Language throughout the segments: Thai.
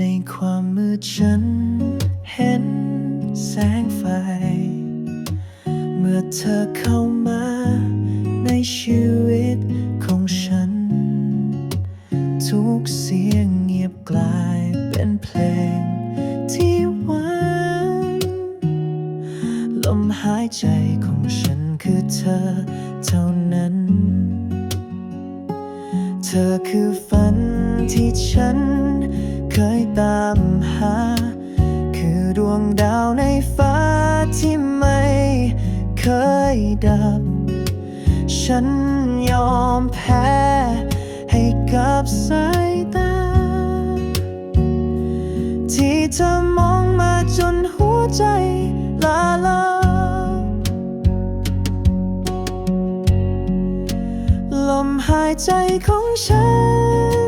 ในความมืดฉันเห็นแสงไฟ เมื่อเธอเข้ามาในชีวิตของฉัน ทุกเสียงเงียบกลายเป็นเพลงที่หวานลมหายใจของฉันคือเธอเท่านั้น เธอคือฝันที่ฉัน เคยตามหา คือดวงดาวในฟ้าที่ไม่เคยดับ ฉันยอมแพ้ ให้กับสายตา ที่เธอมองมาจนหัวใจลาลาลมหายใจของฉั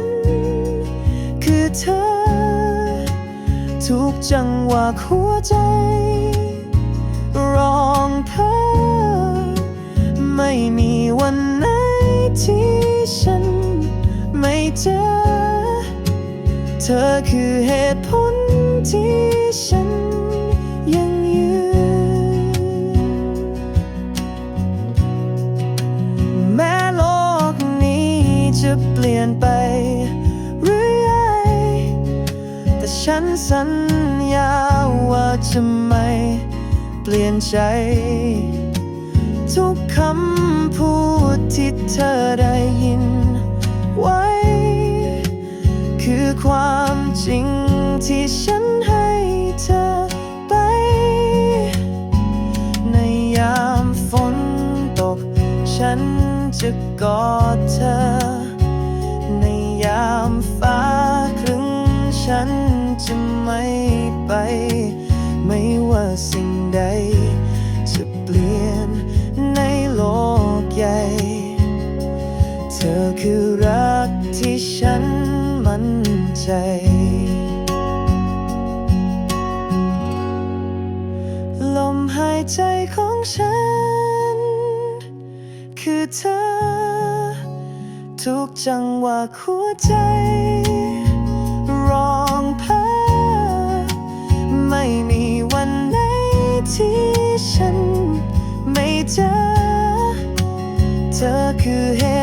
น คือเธอ ทุกจังหวะหัวใจ ร้องเพ้อไม่มีวันไหนที่ฉันไม่เจอ เธอคือเหตุผลที่ฉันยังยืน แม้โลกนี้จะเปลี่ยนไป ฉันสัญญาว่าจะไม่เปลี่ยนใจ ทุกคำพูดที่เธอได้ยินไว้ คือความจริงที่ฉันให้เธอไป ในยามฝนตก ฉันจะกอดเธอ ในยามฟ้าครึ้มฉัน จะไม่ไป ไม่ว่าสิ่งใด จะเปลี่ยนในโลกใหญ่ เธอคือรักที่ฉันมั่นใจลมหายใจของฉัน คือเธอ ทุกจังหวะหัวใจ took a hit.